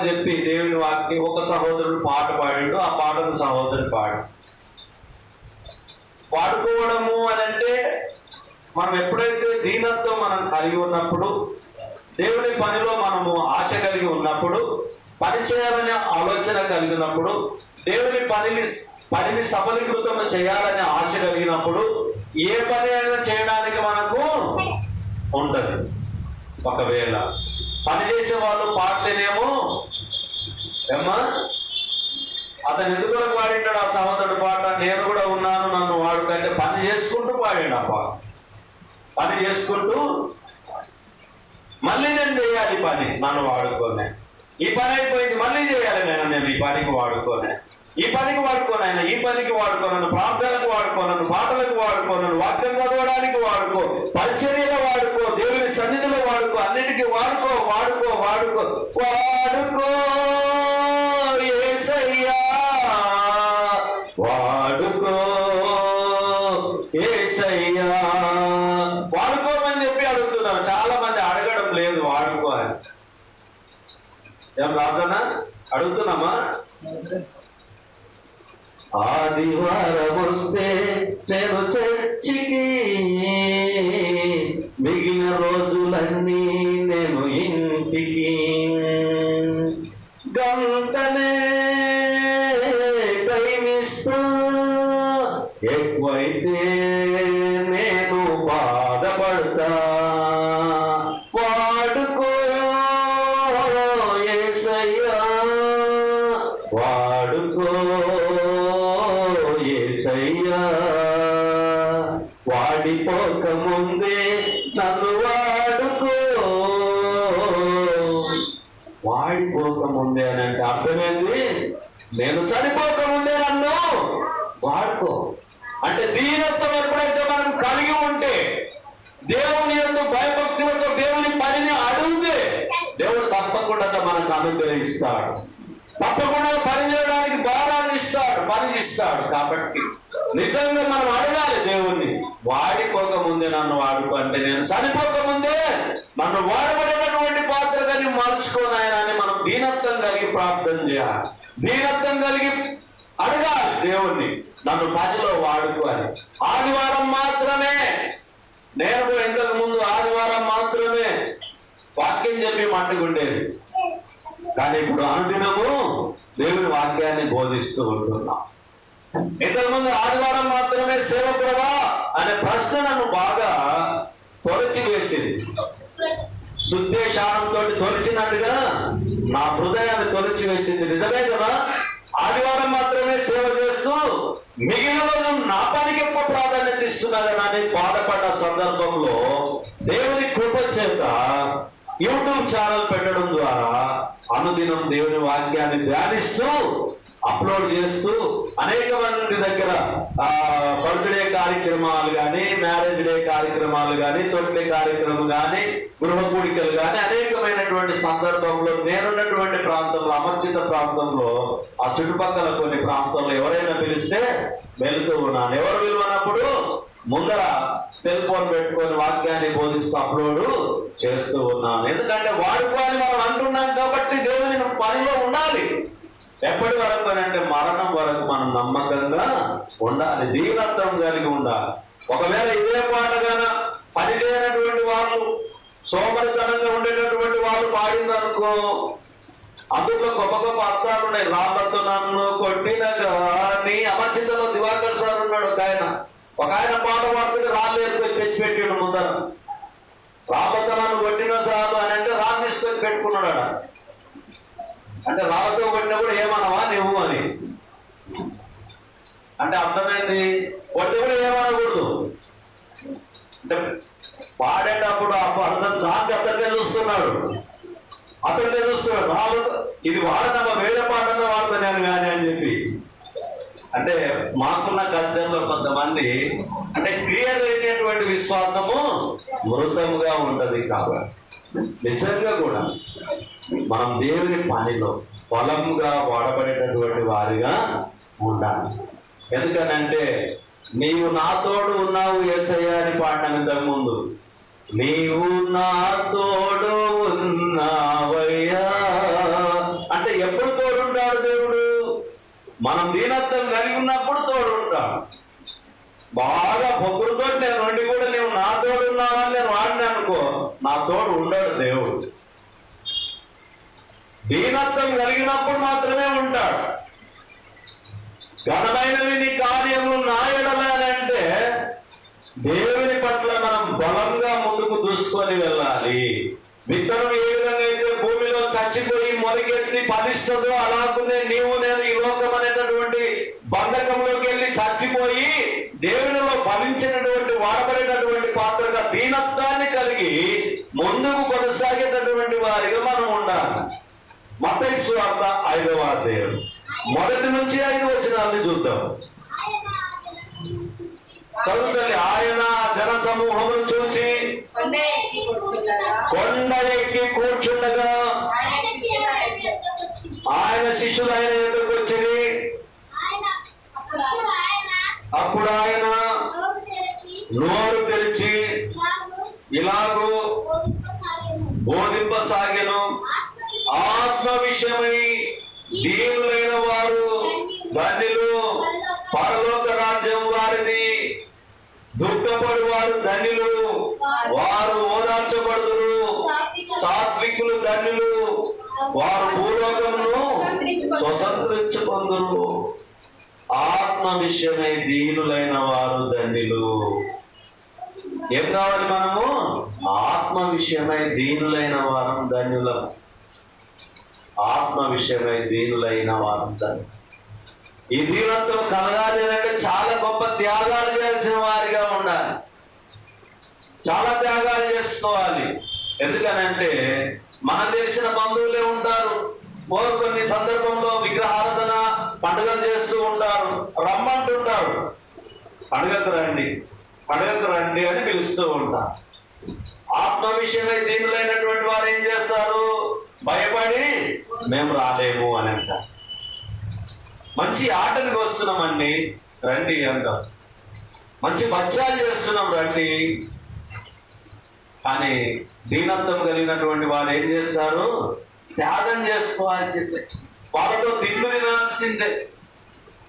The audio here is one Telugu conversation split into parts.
అని చెప్పి దేవుని వాక్యం ఒక సహోదరుడు పాట పాడాడు ఆ పాటను సహోదరుడు పాడు. పాడుకోవడము అని అంటే మనం ఎప్పుడైతే దీనత్వం మనం కలిగి ఉన్నప్పుడు దేవుని పనిలో మనము ఆశ కలిగి ఉన్నప్పుడు పని చేయాలనే ఆలోచన కలిగినప్పుడు దేవుని పనిని పనిని సఫలీకృతం చేయాలనే ఆశ కలిగినప్పుడు ఏ పని అయినా చేయడానికి మనకు ఉంటది. ఒకవేళ పని చేసే వాళ్ళు పాడితేనేమో ఏమ్మా? అతను ఎందుకు పాడింటాడు? ఆ సహోదరుడు పాట నేను కూడా ఉన్నాను నన్ను వాడుకంటే పని చేసుకుంటూ పాడిండు ఆ పాట. పని చేసుకుంటూ మళ్ళీ నేను చేయాలి పని. నన్ను వాడుకోనే. ఈ పని అయిపోయింది మళ్ళీ చేయాలి నేను నేను ఈ పనికి వాడుకోనే. ఈ పనికి వాడుకోనైనా ఈ పనికి వాడుకోనను ప్రార్థనకు వాడుకోనను పాటలకు వాడుకోనను వాక్యం చదవడానికి వాడుకో పరిచర్యలో వాడుకో దేవుని సన్నిధిలో వాడుకో అన్నిటికీ వాడుకో వాడుకో వాడుకో. వాడుకో ఏసయ్యా. వాడుకో ఏసయ్యా. వాడుకోమని చెప్పి అడుగుతున్నాం చాలా మంది అడగడం లేదు వాడుకో అని. ఏం రాజన్న? అడుగుతున్నామా? ఆదివారం వస్తే నేను చర్చికి మిగిలిన రోజులన్నీ నేను ఇంటికి. గంటనే టైం ఇస్తా ఎక్కువైతే దీనత్వం ఎప్పుడైతే మనం కలిగి ఉంటే దేవుని యొక్క భయభక్తులతో దేవుని పనిని అడిగితే దేవుడు తప్పకుండా మనకు అనుగ్రహిస్తాడు తప్పకుండా పని చేయడానికి భారాన్ని ఇస్తాడు పని ఇస్తాడు. కాబట్టి నిజంగా మనం అడగాలి దేవుణ్ణి వాడిపోక ముందే నన్ను వాడుకో అంటే నేను చనిపోక ముందే మనం వాడబడేటటువంటి పాత్ర కానీ మలుచుకోనాయనని మనం దీనత్వం కలిగి ప్రార్థన చేయాలి. దీనత్వం కలిగి అడగాలి దేవుణ్ణి. నన్ను పనిలో వాడుకో అని. ఆదివారం మాత్రమే. నేను ఇంతకు ముందు ఆదివారం మాత్రమే వాక్యం చెప్పి మట్టుకుండేది. కానీ ఇప్పుడు అనుదినము దేవుని వాక్యాన్ని బోధిస్తూ ఉంటున్నాం. ఇంతకుముందు ఆదివారం మాత్రమే సేవకుడవా అనే ప్రశ్న నన్ను బాగా తొలచి వేసింది శుద్ధేశానంతో తొలిచినట్టుగా నా హృదయాన్ని తొలచి వేసింది నిజమే కదా? ఆదివారం మాత్రమే సేవ చేస్తూ మిగిలిన రోజు నా పనికి ఎక్కువ ప్రాధాన్యత ఇస్తున్నారని అని బాధపడ్డ సందర్భంలో దేవుని కృప చేత యూట్యూబ్ ఛానల్ పెట్టడం ద్వారా అనుదినం దేవుని వాక్యాన్ని ధ్యానిస్తూ అప్లోడ్ చేస్తూ అనేక మంది దగ్గర బర్త్డే కార్యక్రమాలు కానీ మ్యారేజ్ డే కార్యక్రమాలు కానీ తొట్టి కార్యక్రమం కానీ గృహ కూడికలు కానీ అనేకమైనటువంటి సందర్భంలో నేనున్నటువంటి ప్రాంతంలో అమర్చిత ప్రాంతంలో ఆ చుట్టుపక్కల కొన్ని ప్రాంతంలో ఎవరైనా పిలిస్తే వెళుతూ ఉన్నాను. ఎవరు పిలువనప్పుడు ముందర సెల్ ఫోన్ పెట్టుకొని వాక్యాన్ని బోధిస్తూ అప్లోడ్ చేస్తూ ఉన్నాను. ఎందుకంటే వాడుకోవాలి మనం అంటున్నాం కాబట్టి దేవుని పనిలో ఉండాలి. ఎప్పటి వరకు అని అంటే మరణం వరకు మనం నమ్మకంగా ఉండాలి దీనత్వం కలిగి ఉండాలి. ఒకవేళ ఇదే పాటగాన పని చేయనటువంటి వాళ్ళు సోమరితనంగా ఉండేటటువంటి వాళ్ళు పాడిందనుకో అందులో గొప్ప గొప్ప అర్థాలు ఉన్నాయి. రాబర్తో నన్ను కొట్టిన కానీ అమర్చితలో దివాకర్ సార్ ఉన్నాడు ఒక ఆయన. ఒక ఆయన పాట పాడుతుంటే రాళ్ళు ఏరుకొని తెచ్చిపెట్టాడు ముందర. రాళ్ళతో నన్ను కొట్టిన సార్ అని అంటే రాళ్ళు తీసుకొని పెట్టుకున్నాడు అంటే రాళ్ళతో కొట్టినా కూడా ఏమన్నావా నువ్వు అని. అంటే అర్థమైంది? కొడితే కూడా ఏమనకూడదు. అంటే పాడేటప్పుడు ఆ పర్సన్ సాంగ్ అతన్నే చూస్తున్నాడు. అతన్నే చూస్తున్నాడు. రాళ్ళతో ఇది వాడనమ్మా వేరే పాటన్నా వాడతాను కానీ అని చెప్పి. అంటే మాకున్న కల్చర్లో కొంతమంది అంటే క్లియర్ అయినటువంటి విశ్వాసము మృతముగా ఉంటది కాబట్టి. నిజంగా కూడా మనం దేవుని పనిలో పొలంగా వాడబడేటటువంటి వారిగా ఉండాలి. ఎందుకనంటే నీవు నా తోడు ఉన్నావు ఏసయ్య అని పాడిన ఇంతకుముందు నీవు నా తోడు అంటే ఎప్పుడు తోడుంటాడు దేవుడు? మనం దీనత్వం కలిగి ఉన్నప్పుడు తోడుంటాడు. బాగా పొగ్గురుతో నేను ఉండి కూడా నువ్వు నా తోడు ఉన్నావని నేను వాడిని అనుకో నా తోడు ఉండడు దేవుడు. దీనత్వం కలిగినప్పుడు మాత్రమే ఉంటాడు. ఘనమైనవి నీ కార్యములు నా దేవుని పట్ల మనం బలంగా ముందుకు దూసుకొని వెళ్ళాలి. విత్తనం ఏ విధంగా అయితే భూమిలో చచ్చిపోయి మొలకెత్తి ఫలిస్తుందో అలాగునే నీవు నేను ఈ లోకం అనేటటువంటి బంధకంలోకి వెళ్ళి చచ్చిపోయి దేవునిలో భవించినటువంటి వాడబడినటువంటి పాత్రగా దీనత్వాన్ని కలిగి ముందుకు కొనసాగేటటువంటి వారిగా మనం ఉండాలి. మతైసు వార్త ఐదవ అధ్యాయం. మొదటి నుంచి ఐదు వచ్చినాన్ని చూద్దాం. చదువుతండి ఆయన జన సమూహమును చూచి కొండ ఎక్కి కూర్చుండగా ఆయన శిష్యులైన యొద్దకు వచ్చింది ఆయన ఎదురుకు వచ్చి ఆయన అప్పుడు ఆయన నోరు తెరిచి నాకు ఇలాగూ బోధింపసాగెను. ఆత్మ విషయమై దీనులైన వారు ధన్యులు. పరలోక రాజ్యం వారిది. దుఃఖపడి వారు ధన్యులు. వారు ఓదార్చబడుదురు. సాత్వికులు ధన్యులు. వారు భూలోకమును స్వతంత్రించుకుందరు ఆత్మ విషయమై దీనులైన వారు ధన్యులు. ఏం కావాలి మనము? ఆత్మ విషయమై దీనులైన వారం ధన్యులం. ఆత్మ విషయమై దీనులైన వారం ధన్యులు. ఈ దీనత్వం కలగాలి అంటే చాలా గొప్ప త్యాగాలు చేయాల్సిన వారిగా ఉండాలి. చాలా త్యాగాలు చేసుకోవాలి. ఎందుకనంటే మన తెలిసిన బంధువులే ఉంటారు. కొన్ని సందర్భంలో విగ్రహారాధన పండుగలు చేస్తూ ఉంటారు. రమ్మంటుంటారు. పండుగకు రండి. పండుగకు రండి అని పిలుస్తూ ఉంటారు. ఆత్మ విషయమై దీనులైనటువంటి వారు ఏం చేస్తారు? భయపడి మేము రాలేము అని అంటారు. మంచి ఆటనికి వస్తున్నామండి. రండి అంటారు మంచి మత్స్యాలు చేస్తున్నాం రండి. కానీ దీనత్వం కలిగినటువంటి వారు ఏం చేస్తారు? త్యాగం చేసుకోవాల్సిందే వాళ్ళతో తిండి తినాల్సిందే.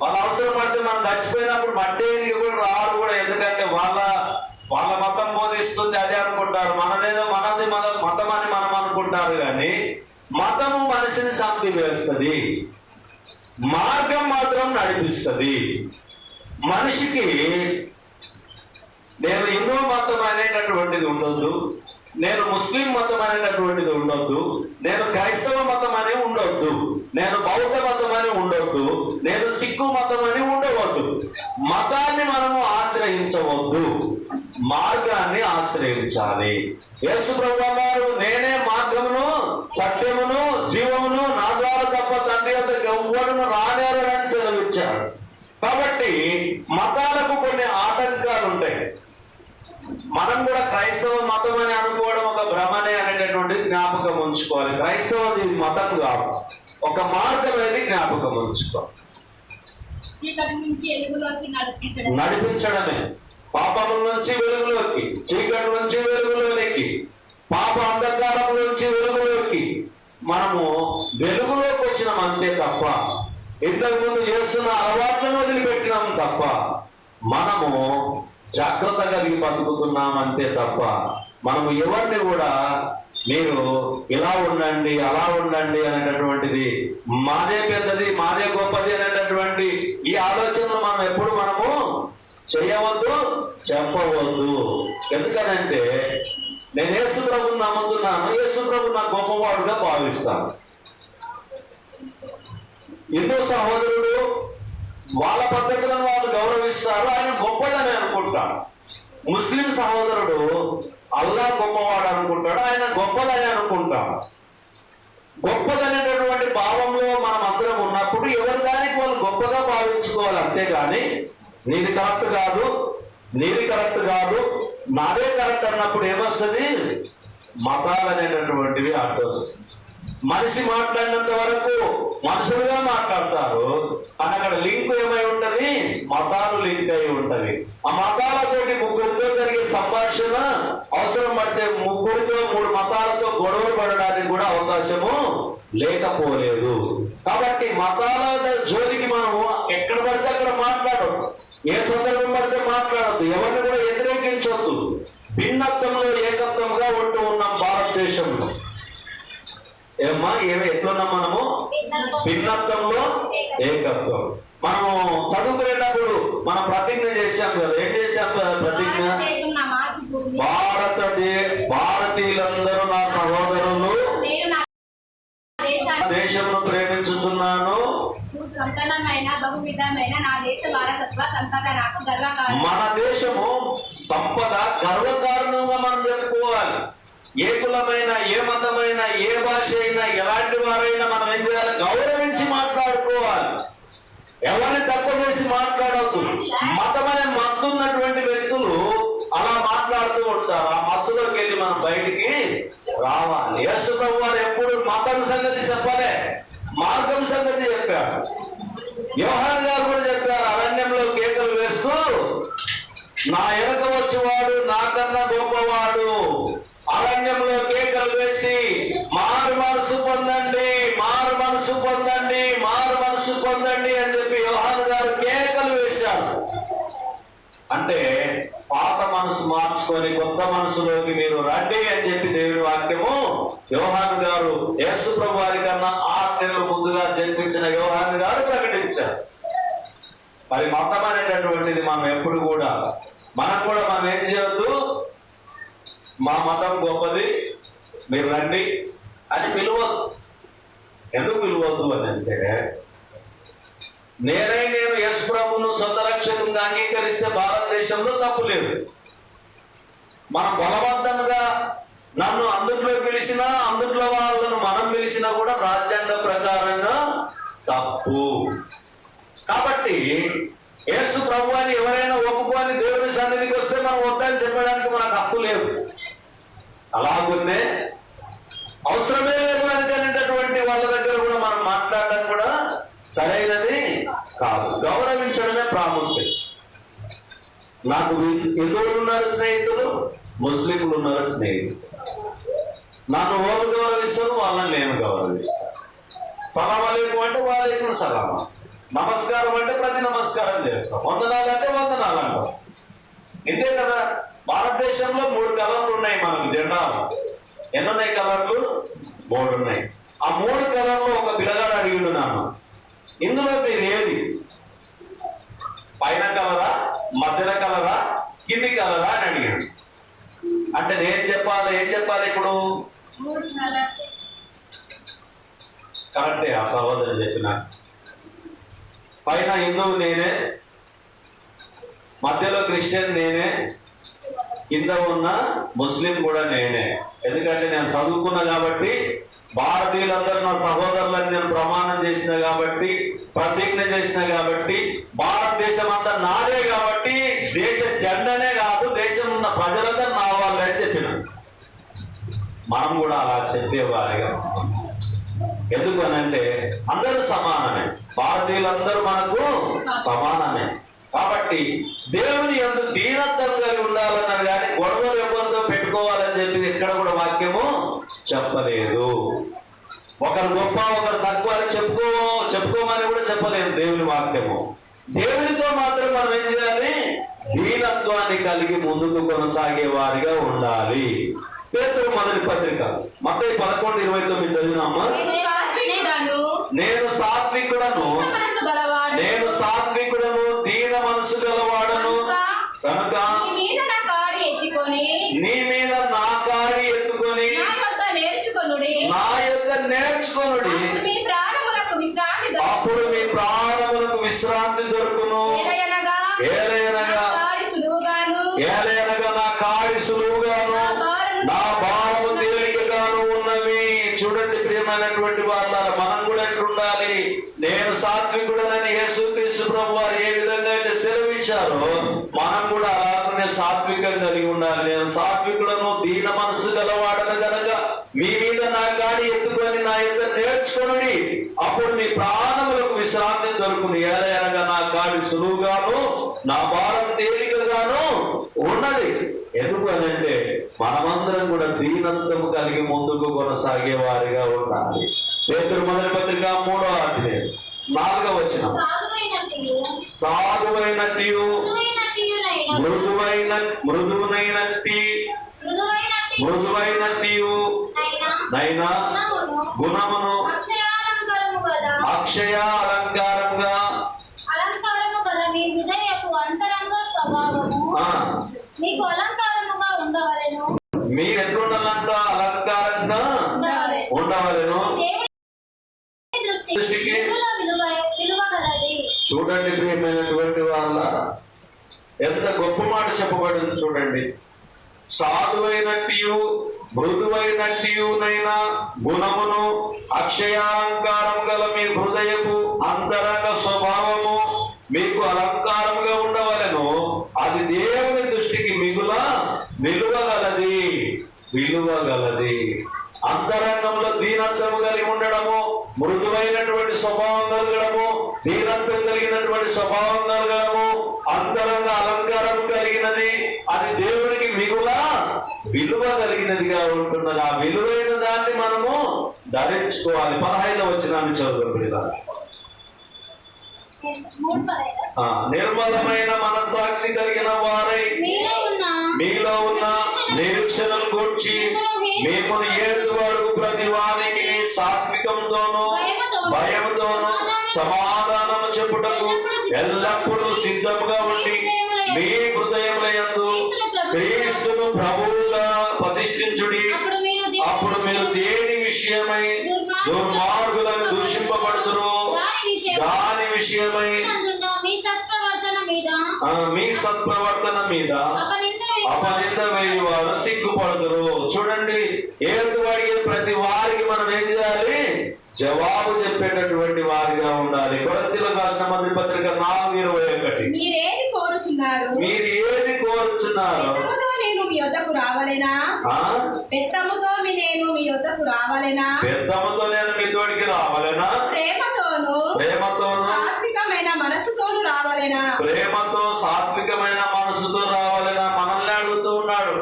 వాళ్ళ అవసరం పడితే మనం చచ్చిపోయినప్పుడు మట్టేది కూడా రావాలి కూడా. ఎందుకంటే వాళ్ళ వాళ్ళ మతం బోధిస్తుంది అదే అనుకుంటారు. మనదేదో మనది మన మతం అని మనం అనుకుంటారు కానీ మతము మనిషిని చంపివేస్తుంది. మార్గం మాత్రం నడిపిస్తుంది. మనిషికి నేను హిందూ మతం అనేటటువంటిది ఉండొద్దు. నేను ముస్లిం మతం అనేటటువంటిది ఉండొద్దు. నేను క్రైస్తవ మతం అని ఉండొద్దు. నేను బౌద్ధ మతం అని ఉండొద్దు. నేను సిక్కు మతం అని ఉండవద్దు. మతాన్ని మనము ఆశ్రయించవద్దు. మార్గాన్ని ఆశ్రయించాలి. యేసు ప్రభు నేనే మార్గమును సత్యమును జీవమును నా ద్వారా తప్ప తండ్రి అంత ఎవ్వడును రానేరని సెలవిచ్చాడు. కాబట్టి మతాలకు కొన్ని ఆటంకాలు ఉంటాయి మనం కూడా క్రైస్తవ మతం అని అనుకోవడం ఒక భ్రమనే అనేటటువంటిది జ్ఞాపకం ఉంచుకోవాలి. క్రైస్తవది మతం కాదు. ఒక మార్గం అనేది జ్ఞాపకం ఉంచుకోవాలి. నడిపించడమే. పాపము నుంచి వెలుగులోకి చీకటి నుంచి వెలుగులోనికి పాప అంధకారం నుంచి వెలుగులోకి మనము వెలుగులోకి వచ్చినాం అంతే తప్ప ఇంతకు ముందు చేస్తున్న అలవాట్లను వదిలిపెట్టినాం తప్ప మనము జాగ్రత్తగా కలిగి బతుకుతున్నామంతే తప్ప మనము ఎవరిని కూడా మీరు ఇలా ఉండండి అలా ఉండండి అనేటటువంటిది మాదే పెద్దది మాదే గొప్పది అనేటటువంటి ఈ ఆలోచనలు మనం ఎప్పుడు మనము చేయవద్దు చెప్పవద్దు. ఎందుకనంటే నేను యేసు ప్రభు నమ్ముతున్నాను యేసు ప్రభు నా గొప్పవాడుగా భావిస్తాను. హిందూ సహోదరుడు వాళ్ళ పద్ధతులను వాళ్ళు గౌరవిస్తారు. ఆయన గొప్పదని అనుకుంటాడు. ముస్లిం సహోదరుడు అల్లా గొప్పవాడు అనుకుంటాడు. ఆయన గొప్పదని అనుకుంటాడు. గొప్పదనేటటువంటి భావంలో మనం అందరం ఉన్నప్పుడు ఎవరి దానికి వాళ్ళు గొప్పగా భావించుకోవాలి అంతేగాని నీది కరెక్ట్ కాదు నీది కరెక్ట్ కాదు నాదే కరెక్ట్ అన్నప్పుడు ఏమొస్తుంది? మతాలు అనేటటువంటివి అడ్డొస్తుంది మనిషి మాట్లాడినంత వరకు మనుషులుగా మాట్లాడతారు. అని అక్కడ లింక్ ఏమై ఉంటది? మతాలు లింక్ అయి ఉంటది ఆ మతాలతోటి ముగ్గురితో జరిగే సంభాషణ అవసరం పడితే ముగ్గురితో మూడు మతాలతో గొడవలు పడడానికి కూడా అవకాశము లేకపోలేదు. కాబట్టి మతాల జోలికి మనం ఎక్కడ పడితే అక్కడ మాట్లాడొద్దు. ఏ సందర్భం పడితే మాట్లాడద్దు. ఎవరిని కూడా వ్యతిరేకించొద్దు. భిన్నత్వంలో ఏకత్వంగా ఉంటూ ఉన్నాం భారతదేశంలో. ఏమ్మా ఏమి ఎట్లున్నాం మనము? భిన్నత్వంలో ఏకత్వం. మనము చదువుకునేటప్పుడు మనం ప్రతిజ్ఞ చేశాం కదా ఏం చేశాం కదా ప్రతిజ్ఞ? భారతదే భారతీయులందరూ నా సహోదరులు. దేశమును ప్రేమించుతున్నాను బహువిధమైన నా దేశ వారసత్వ సంపద నాకు గర్వకారణం. మన దేశము సంపద గర్వకారణంగా మనం చెప్పుకోవాలి. ఏ కులమైన ఏ మతమైనా ఏ భాష అయినా ఎలాంటి వారైనా మనం ఏం చేయాలి? గౌరవించి మాట్లాడుకోవాలి. ఎవరిని తక్కువ చేసి మాట్లాడవద్దు మతం అనే మత్తు ఉన్నటువంటి వ్యక్తులు అలా మాట్లాడుతూ ఉంటారు. ఆ మత్తులోకి వెళ్ళి మనం బయటికి రావాలి. యేసు ప్రభు వారు ఎప్పుడు మతం సంగతి చెప్పలే. మార్గం సంగతి చెప్పారు. వ్యవహార్ గారు కూడా చెప్పారు అరణ్యంలో కేకలు వేస్తూ నా వెనక వచ్చేవాడు నాకన్నా గొప్పవాడు. అరణ్యంలో కేకలు వేసి మారు మనసు పొందండి మారు మనసు పొందండి మారు మనసు పొందండి అని చెప్పి యోహాన్ గారు కేకలు వేశాడు అంటే పాత మనసు మార్చుకొని కొత్త మనసులోకి మీరు రండి అని చెప్పి దేవుడి వాక్యము యోహాన్ గారు యేసు ప్రభు వారి కన్నా ఆరు నెలలు ముందుగా జన్మించిన యోహాన్ గారు ప్రకటించారు. మరి మతం అనేటటువంటిది మనం ఎప్పుడు కూడా మనం కూడా మనం ఏం చేయొద్దు? మా మతం గొప్పది మీరు రండి అని పిలవద్దు. ఎందుకు పిలవద్దు అని అంటే నేనై నేను యశ్ ప్రభును సొంతరక్షకంగా అంగీకరిస్తే భారతదేశంలో తప్పు లేదు. మనం బలవంతంగా నన్ను అందుట్లో పిలిచినా అందుట్లో వాళ్ళను మనం పిలిచినా కూడా రాజ్యాంగ ప్రకారంగా తప్పు. కాబట్టి యేసు ప్రభు అని ఎవరైనా ఒప్పుకొని దేవుని సన్నిధికి వస్తే మనం వద్దని చెప్పడానికి మనకు హక్కు లేదు. అలాగున్నే అవసరమే లేదు అనుకునేటటువంటి వాళ్ళ దగ్గర కూడా మనం మాట్లాడడం కూడా సరైనది కాదు. గౌరవించడమే ప్రాముఖ్యం. నాకు హిందువులు ఉన్నారు స్నేహితులు ముస్లింలు ఉన్నారు స్నేహితులు. నన్ను వాళ్ళు గౌరవిస్తారు వాళ్ళని నేను గౌరవిస్తాను. సలాం అలైకుం అంటే వాళ్ళకు సలామా నమస్కారం అంటే ప్రతి నమస్కారం చేస్తాం. వందనాలు అంటే వందనాలు అంటాం. ఇంతే కదా? భారతదేశంలో మూడు కలర్లు ఉన్నాయి మనకు జెండాలు ఎన్ని ఉన్నాయి కలర్లు? మూడు ఉన్నాయి ఆ మూడు కలర్లు ఒక పిల్లగాడు అడిగిండు నాన్న. ఇందులో మీరు ఏది? పైన కలరా మధ్యన కలరా కింది కలరా అని అడిగాడు. అంటే నేను చెప్పాలి ఏం చెప్పాలి ఇప్పుడు? కరెక్టే ఆ సహోదరు చెప్పిన పైన హిందువు నేనే మధ్యలో క్రిస్టియన్ నేనే కింద ఉన్న ముస్లిం కూడా నేనే. ఎందుకంటే నేను చదువుకున్నా కాబట్టి భారతీయులందరూ నా సహోదరులను నేను ప్రమాణం చేసిన కాబట్టి ప్రతిజ్ఞ చేసిన కాబట్టి భారతదేశం అంతా నాదే కాబట్టి దేశ జెండనే కాదు దేశం ఉన్న ప్రజలందరూ నా వాళ్ళు అని చెప్పిన. మనం కూడా అలా చెప్పేవారిగా ఎందుకు అని అంటే అందరూ సమానమే. భారతీయులందరూ మనకు సమానమే. కాబట్టి దేవుని ఎందు దీనత్వం కలిగి ఉండాలన్నారు కానీ గొడవలు ఎవరితో పెట్టుకోవాలని చెప్పి ఎక్కడ కూడా వాక్యము చెప్పలేదు. ఒకరు గొప్ప ఒకరు తక్కువ అని చెప్పుకో చెప్పుకోమని కూడా చెప్పలేదు దేవుని వాక్యము. దేవునితో మాత్రం మనం ఏం చేయాలి? దీనత్వాన్ని కలిగి ముందుకు కొనసాగే వారిగా ఉండాలి. పేతురు మొదటి పత్రిక మత్తయి పదకొండు ఇరవై తొమ్మిది చదివినామా? నేను సాత్వికుడను. నేను సాత్వికుడను దీన మనసు గలవాడను. కనుక నీ మీద నా కాడి ఎత్తుకొని నీ మీద నా కాడి ఎత్తుకొని నా యొద్ద నేర్చుకొనుడి. నా యొక్క నేర్చుకొనుడి. అప్పుడు మీ ప్రాణములకు విశ్రాంతి దొరుకును. అప్పుడు మీ ప్రాణములకు విశ్రాంతి దొరుకును. ఏలయనగా ఏలయనగా నా కాడి సులువుగాను. ఏలయనగా నా కాడి సులువుగాను. నా భారము తేలికగాను ఉన్నవి. చూడండి ప్రియమైనటువంటి వాళ్ళ మనం ఉండాలి నేను సాత్వికుడనని యేసుక్రీస్తు ప్రభు వారు ఏ విధంగా అయితే సెలవిచ్చారో మనం కూడా అలాగనే సాత్వికం కలిగి ఉండాలి. నేను సాత్వికుడను దీన మనసు గలవాడను గనక మీ మీద నా గాడి ఎత్తుకొని నా యొక్క నేర్చుకొనుడి అప్పుడు మీ ప్రాణములకు విశ్రాంతి దొరుకుని. ఏదైనా నా గాడి సులువుగాను నా భారం తేలికగాను ఉన్నది. ఎందుకు అని అంటే మనమందరం కూడా దీనంతము కలిగి ముందుకు కొనసాగే వారిగా ఉండాలి. పేతురు మొదటి పత్రిక మూడో అధ్యాయం. నాలుగో వచ్చిన సాధువైనట్టు. మృదువైన మృదువునైనట్టి. మృదువైనట్టు. నైనా. గుణమును. అక్షయ అలంకారంగా మీకు అలంకారముగా ఉండవలెను. మీరు ఎట్లుండాలంట అలంకారంగా ఉండవలెను ఉండవలను దేవుని దృష్టికి దృష్టికి విలువ విలువ విలువ గలది చూడండి ప్రియమైనటువంటి వాళ్ళ ఎంత గొప్ప మాట చెప్పబడింది చూడండి. సాధువైనట్టు మృదువైనట్టునైనా గుణమును అక్షయాలంకారం గల మీ హృదయపు అంతరంగ స్వభావము మీకు అలంకారముగా ఉండవలెను. అది దేవుని దృష్టికి మిగుల విలువగలది విలువగలది అంతరంగంలో దీనత్వము కలిగి ఉండడము మృదువైనటువంటి స్వభావం కలగడము దీనత్వం కలిగినటువంటి స్వభావం కలగడము అంతరంగ అలంకారం కలిగినది అది దేవునికి మిగుల విలువ కలిగినదిగా ఉంటున్నది. ఆ విలువైన దాన్ని మనము ధరించుకోవాలి. పదహైదవ వచ్చినాన్ని చదువుకుంటున్నా మూడు నిర్మలమైన మనస్సాక్షి కలిగిన వారై మీలో ఉన్న నిరీక్షణను కూర్చి మిమ్మల్ని అడుగు ప్రతి వారికి సాత్వికంతోనూ భయముతోనూ సమాధానము చెప్పుటకు ఎల్లప్పుడూ సిద్ధముగా ఉండి మీ హృదయములందు క్రీస్తును ప్రభువుగా ప్రతిష్ఠించుడి. అప్పుడు మీరు దేవుని అప్పుడు మీరు దేని విషయమై దుర్మార్గులను దూషింపబడుతురు దాని విషయం దాని విషయమై మీ సత్ప్రవర్తన మీద? ఆ, మీ సత్ప్రవర్తన మీద అపనింద వేయి వారు సిగ్గుపడదురు. చూడండి ఏది అడిగే ప్రతి వారికి మనం ఏం చేయాలి? జవాబు చెప్పేటటువంటి వారిగా ఉండాలి. కొరతీల రాసిన మొదటి పత్రిక నాలుగు ఇరవై ఒకటి. మీరేది కోరుచున్నారు. మీరు ఏది కోరుచున్నారు పెత్తముతో నేను మీ యొద్దకు రావాలేనా? ఆ? పెత్తముతో మీ నేను మీ యొద్దకు రావాలేనా? పెద్దమ్మతో నేను మీ తోడికి రావాలనా? ప్రేమతోను ప్రేమతోను సాత్వికమైన మనసుతోను రావాలేనా? ప్రేమతో సాత్వికమైన మనసుతో రావాలనా? మనల్ని అడుగుతూ ఉన్నాడు.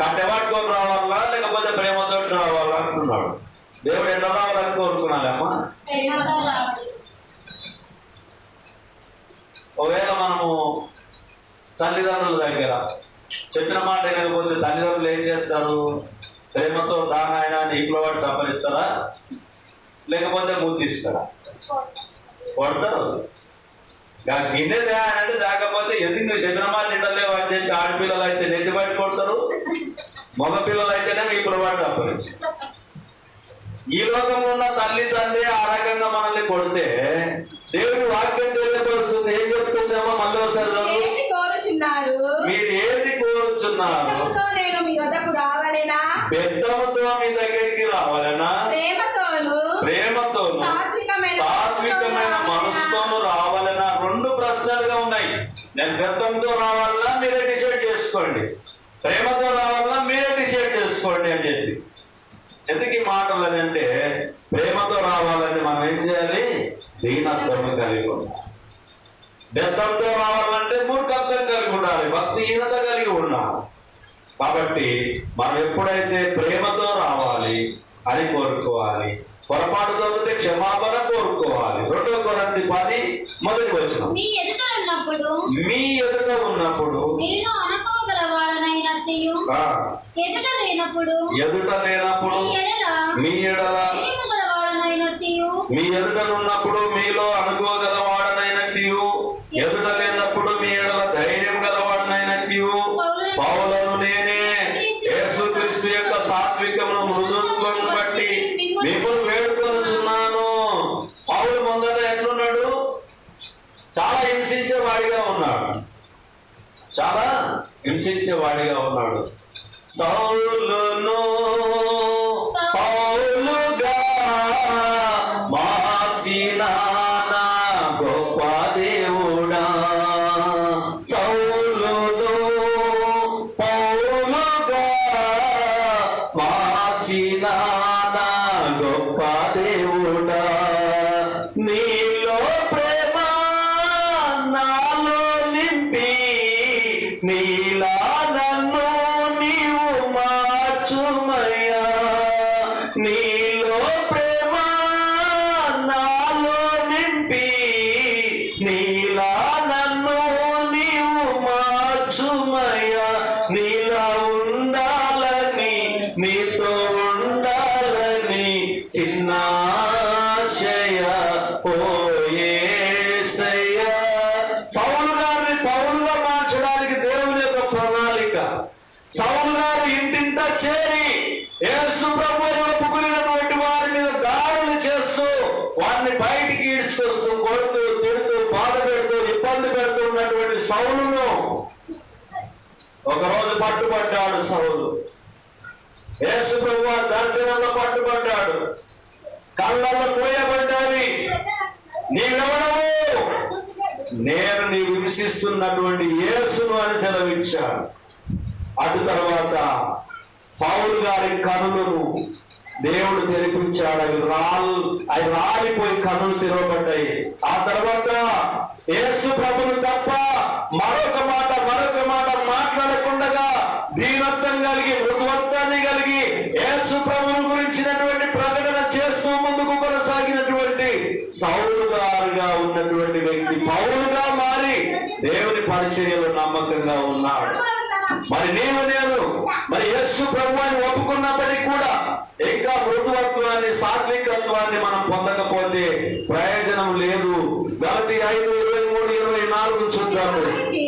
కట్టెపట్టుకొని రావాలా? లేకపోతే ప్రేమతో రావాలా? అంటున్నాడు. దేవుడు ఎన్నో రావాలని కోరుకున్నాడమ్మా. ఒకవేళ మనము తల్లిదండ్రుల దగ్గర చెప్పిన మాట వినకపోతే తల్లిదండ్రులు ఏం చేస్తారు? ప్రేమతో దానాయన ఇంట్లో వాడు సంపరిస్తారా లేకపోతే ముద్దిస్తారా కొడతారు. ఇక అంటే దాకపోతే ఎందుకు నువ్వు చెప్పిన మాట నిండలేవు అని చెప్పి ఆడపిల్లలు అయితే నెత్తి బయట కొడతారు. మగ పిల్లలు అయితేనే మీ పిల్లవాడు సంపరిస్తారు ఈ లోకంలో ఉన్న తల్లి తండ్రి ఆ రకంగా మనల్ని కొడితే దేవుడి వాక్యం తెలియపరుస్తుంది. ఏం చెప్తుందేమో మళ్ళీ ఒకసారి చదువు. ఏది కోరుచున్నారు? మీరు ఏది కోరుచున్నారు? నేను మీ యొద్దకు రావాలేనా? పెద్దముతో మీ దగ్గరికి రావాలనా? ప్రేమతోను? ప్రేమతో సాత్వికమైన సాత్వికమైన మనసుతోను రావాలనా? రెండు ప్రశ్నలుగా ఉన్నాయి. నేను పెద్దంతో రావాలన్నా మీరే డిసైడ్ చేసుకోండి. ప్రేమతో రావాలన్నా మీరే డిసైడ్ చేసుకోండి అని చెప్పి. ఎందుకు ఈ మాటలు అని అంటే ప్రేమతో రావాలని మనం ఏం చేయాలి? దీనత్వం కలిగి ఉండాలి. బెత్తంతో రావాలంటే మూర్ఖత్వం కలిగి ఉండాలి. భక్తిహీనత కలిగి ఉండాలి. కాబట్టి మనం ఎప్పుడైతే ప్రేమతో రావాలి అని కోరుకోవాలి పొరపాటు దొరికితే క్షమాపణ కోరుకోవాలి. రెండో కొరంది పది మొదటి వచ్చిన మీ ఎదుట ఉన్నప్పుడు మీ ఎదుట లేనప్పుడు? ఎదుట లేనప్పుడు? మీ ఎడల? మీ ఎదుటనున్నప్పుడు మీలో అనుకోగలవాడనైనట్టు ఎదుట లేనప్పుడు మీ ఎడల ధైర్యం గలవాడనైనట్టు పౌలను నేనే యేసుక్రీస్తు యొక్క సాత్వికమును మృదుత్వం బట్టి మిమ్మల్ని వేడుకొనుచున్నాను. పౌలు ముందర ఎట్లున్నాడు? చాలా హింసించేవాడిగా ఉన్నాడు. చాలా హింసించేవాడిగా ఉన్నాడు. సౌలును పౌలుగా మార్చిన సౌలు గారిని పౌరుగా మార్చడానికి దేవుని యొక్క ప్రణాళిక. సౌలు గారు ఇంటింత చేరి యేసు ప్రభువును వారి మీద దాడులు చేస్తూ వారిని బయటికి ఈడ్చుకొస్తూ కొడుతూ తిడుతూ బాధ పెడుతూ ఇబ్బంది పెడుతూ ఉన్నటువంటి సౌలును ఒకరోజు పట్టుబడ్డాడు సౌలు. యేసు ప్రభు దర్శనంలో పట్టుబడ్డాడు. కళ్ళల్లో నీ నీవెవడవు నేను నీ విమర్శిస్తున్నటువంటి యేసును అని సెలవిచ్చాడు అటు తర్వాత పౌలు గారి కనులను దేవుడు తెరిపించాడు అవి రాల్ అవి రాలిపోయి కనులు తెరవబడ్డాయి. ఆ తర్వాత యేసు ప్రభులు తప్ప మరొక మాట మరొక మాట మాట్లాడకుండా దీనత్వం కలిగి మృదువత్వాన్ని కలిగి యేసు ప్రభుని గురించినటువంటి ప్రకటన చేస్తూ ముందుకు కొనసాగిన సౌలు గారుగా ఉన్నటువంటి వ్యక్తి పౌలుగా మారి దేవుని పరిచర్యలో నమ్మకంగా ఉన్నాడు. మరి నీవు నేను మరి యస్సు ప్రభువాన్ని ఒప్పుకున్నప్పటికీ కూడా ఇంకా మృదువత్వాన్ని సాత్వికత్వాన్ని మనం పొందకపోతే ప్రయోజనం లేదు. గలతి ఐదు ఇరవై మూడు ఇరవై నాలుగు చూద్దాము. ఇట్టి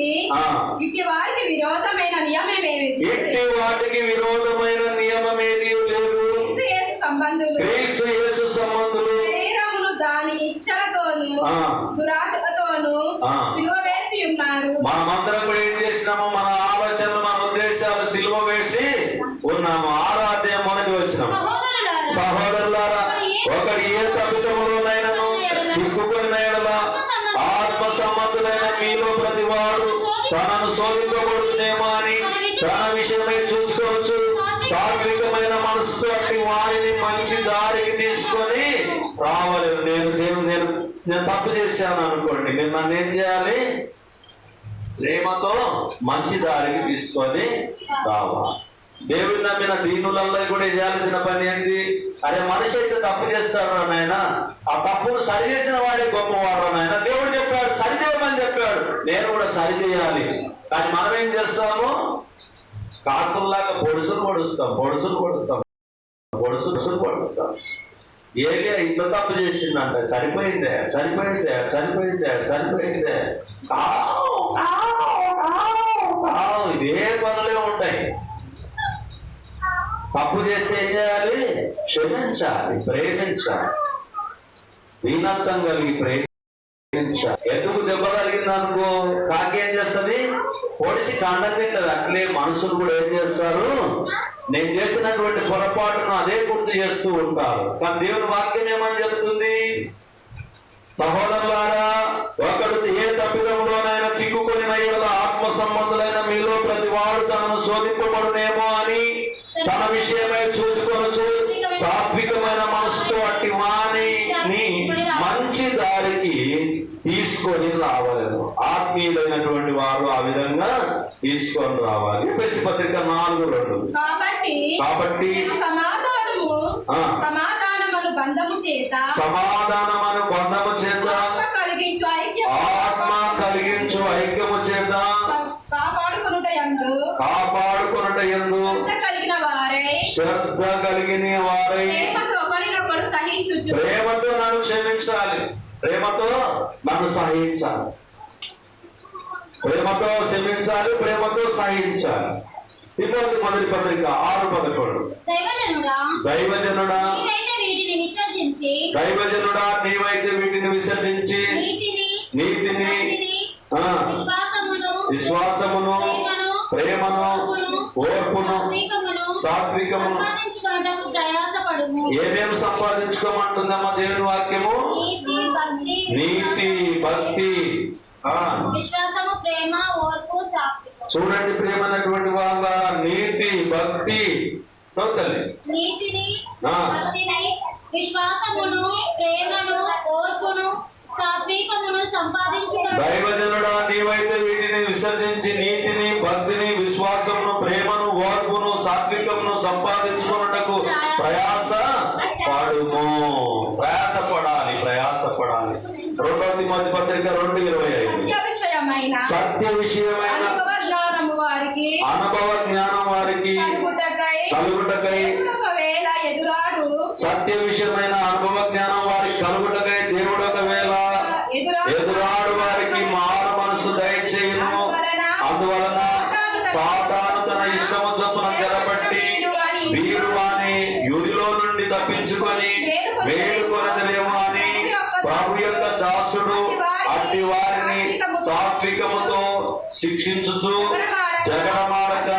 ఎట్టి వాటికి విరోధమైన నియమం ఏది లేదు క్రీస్తు యేసు సంబంధులు. దురాశతోను ఆ. సిలువ వేసి ఉన్నారు. మనమందరం కూడా ఏం చేసినాము మన ఆలోచనలు మన ఉద్దేశాలు సిలువ వేసి ఉన్నాము. ఆరాధ్యం మొదటి వచ్చినాము. సహోదరులారా ఒకటి ఏ తప్పిదములోనైనను? చిక్కుకుని ఎడల ఆత్మ సంబంధులైన మీలో ప్రతివాడు తనను శోధింపబడుతుందేమో అని తన విషయమై చూసుకోవచ్చు. సాత్వికమైన మనసుతో అట్టి వారిని మంచి దారికి తీసుకొని రావలేదు నేను నేను నేను తప్పు చేశాను అనుకోండి నేను నన్ను ఏం చేయాలి? ప్రేమతో మంచి దారికి తీసుకొని రావాలి. దేవుడి నమ్మిన దీనులలో కూడా చేయాల్సిన పని ఏంటి? అరే మనిషి అయితే తప్పు చేస్తాడు నాయన. ఆ తప్పును సరి చేసిన వాడే గొప్పవాడు రా నాయన. దేవుడు చెప్పాడు సరి చేయమని చెప్పాడు. నేను కూడా సరి చేయాలి. కానీ మనం ఏం చేస్తాము? కాకుల్లాగా పొడుసులు పొడుస్తాం పొడుసులు పొడుస్తాం. పొడుసులు పొడుస్తాం. ఏలియా ఇంత తప్పు చేసిందంట. సరిపోయిందే సరిపోయిందే సరిపోయిందే సరిపోయిందే. ఇవే పనులే ఉంటాయి. తప్పు చేస్తే ఏం చేయాలి? క్షమించాలి ప్రేమించాలి. దీనంతం కలిగి ప్రేమించాలి. ఎందుకు దెబ్బ తగిలింది అనుకో కాకి ఏం చేస్తుంది? పొడిసి కండం తింటది. అట్లే మనుషులు కూడా ఏం చేస్తారు? నేను చేసినటువంటి పొరపాటును అదే గుర్తు చేస్తూ ఉంటారు. కానీ దేవుని వాక్యం ఏమని చెప్తుంది? సహోదరులారా ఒకడు ఏ తప్పిదంలోనైనా చిక్కుకొని ఎడల ఆత్మ సంబంధులైన మీలో ప్రతి వాడు తనను శోధింపబడునేమో అని తన విషయమై చూసుకొనొచ్చు సాత్వికమైన మనసుతో అట్టి మాని తీసుకొని రావలేదు. ఆత్మీయులైనటువంటి వారు ఆ విధంగా తీసుకొని రావాలి. ఎపిసి పత్రిక నాలుగు రెండు. కాబట్టి కాబట్టి. సమాధానమును బంధము చేత సమాధానమను బంధము చేత ఆత్మ కలిగించు ఐక్యము. చేత కాపాడుకునుట ఎందు శ్రద్ధ కలిగిన వారై శ్రద్ధ కలిగిన వారై ప్రేమతో నన్ను క్షమించాలి. ప్రేమతో నన్ను సహించాలి. ప్రేమతో క్షమించాలి ప్రేమతో సహించాలి. తిమోతి మొదటి పత్రిక ఆరు పదకొండు. దైవజనుడా దైవజనుడా నీవైతే వీటిని విసర్జించి నీతిని విశ్వాసమును ప్రేమను ఓర్పును సాత్వికమును ఏమేమి సంపాదించుకోమంటుందమ్మా దేవుని వాక్యము? నీతి భక్తి విశ్వాసము ప్రేమ ఓర్పు సాత్వికం చూడండి ప్రేమ అన్నటువంటి వాళ్ళ నీతి భక్తి. తోతలి నీతిని. భక్తిని విశ్వాసమును ప్రేమను ఓర్పును దైవజనుడా నీవైతే వీటిని విసర్జించి నీతిని భక్తిని విశ్వాసమును ప్రేమను ఓర్పును సాత్వికమును సంపాదించుకున్నటకు ప్రయాస పడుము. ప్రయాస పడాలి ప్రయాస పడాలి రెండవ తిమోతి పత్రిక రెండు ఇరవై ఐదు. సత్య విషయమైన అనుభవ జ్ఞానం వారికి కలుగుటకై సత్య విషయమైన అనుభవ జ్ఞానం వారికి కలుగుటకై దేవుడు ఒకవేళ ఎదురాడు వారికి మారు మనసు దయచేయును అందువలన సాతాను తన ఇష్టము చొప్పున చెరబట్టి వీరు వాని యుడిలో నుండి తప్పించుకొని వేలు కొనదలేము అని ప్రభు యొక్క దాసుడు అట్టి వారిని సాత్వికముతో శిక్షించుచు జగడమాడక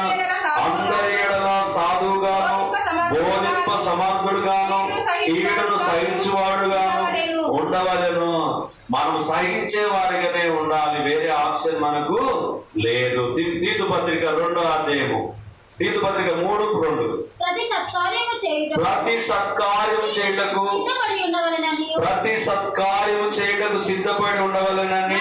అందరి ఏడల సాధువుగాను బోధింప సమర్థుడుగాను ఈడను సహించువాడుగాను ఉండవలెను మనం సహించే వారిగానే ఉండాలి. వేరే ఆప్షన్ మనకు లేదు. తీతు పత్రిక రెండో అధ్యాయము. తీతు పత్రిక మూడు రెండు. ప్రతి సత్కార్యము చేయుటకు ప్రతి సత్కార్యం చేయుటకు ప్రతి సత్కార్యం చేయుటకు సిద్ధపడి ఉండవలెనని